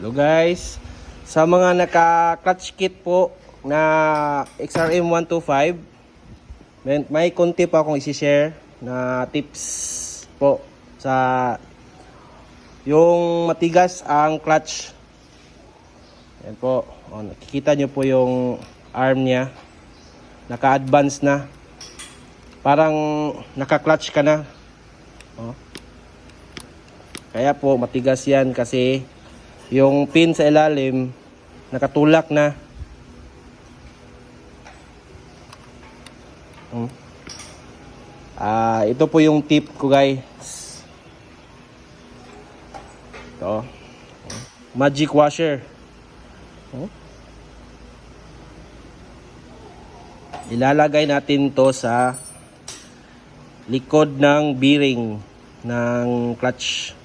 Hello guys. Sa mga naka-clutch kit po na XRM 125, may, may konti pa akong isi-share na tips po sa yung matigas ang clutch. Yan po. O, nakikita nyo po yung arm niya. Naka-advance na. Parang naka-clutch ka na. O. Kaya po matigas yan kasi yung pin sa ilalim nakatulak na. Hmm. Ah, ito po yung tip ko guys. Ito. Magic washer. Oh. Ilalagay natin to sa likod ng bearing ng clutch.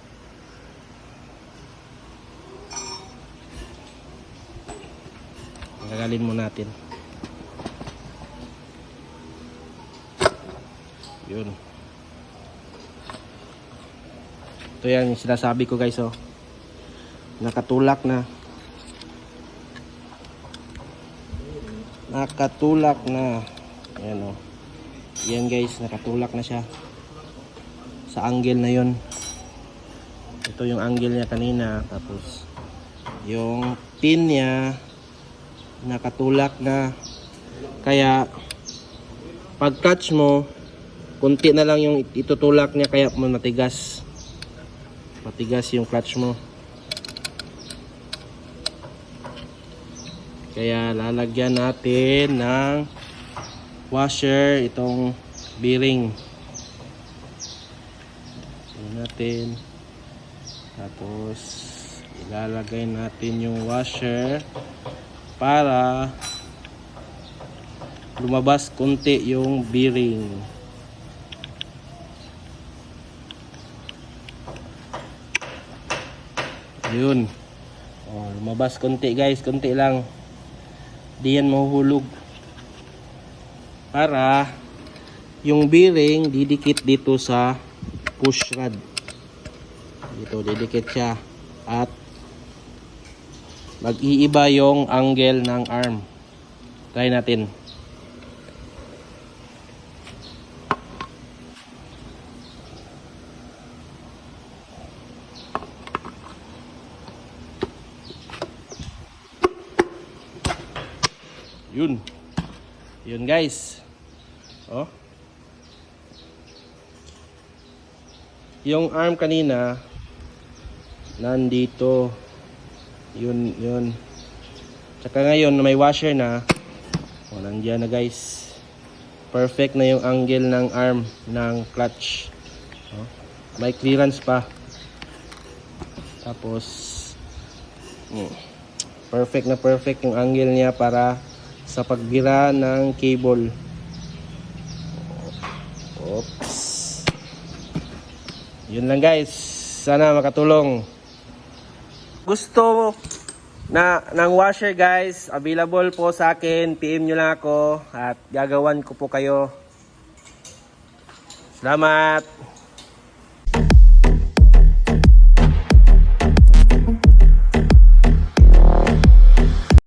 Gagalin mo natin. Yun. Ito yan yung sinasabi ko guys oh. Nakatulak na. Nakatulak na. Ayan oh. Yan guys, nakatulak na siya. Sa angle na yun. Ito yung angle niya kanina. Tapos yung pin niya nakatulak na. Kaya pag catch mo, kunti na lang yung itutulak niya kaya mo matigas. Matigas yung clutch mo. Kaya lalagyan natin ng washer itong bearing. Natin. Tapos ilalagay natin yung washer para lumabas konti yung bearing. Yun. Oh, lumabas konti guys, konti lang. Di yan mahuhulog. Para yung bearing didikit dito sa push rod. Dito didikit siya at mag-iiba yung angle ng arm. Try natin. Yun. Yun guys. Oh. Yung arm kanina nandito. Yun, yun. Tsaka ngayon may washer na. O, nandiyan na guys. Perfect na yung angle ng arm ng clutch. Oh. May clearance pa. Tapos mm, perfect na perfect yung angle niya para sa pagbira ng cable. Oops. Yun lang guys. Sana makatulong. Gusto na ng washer guys, available po sa akin. PM nyo lang ako at gagawan ko po kayo. Salamat.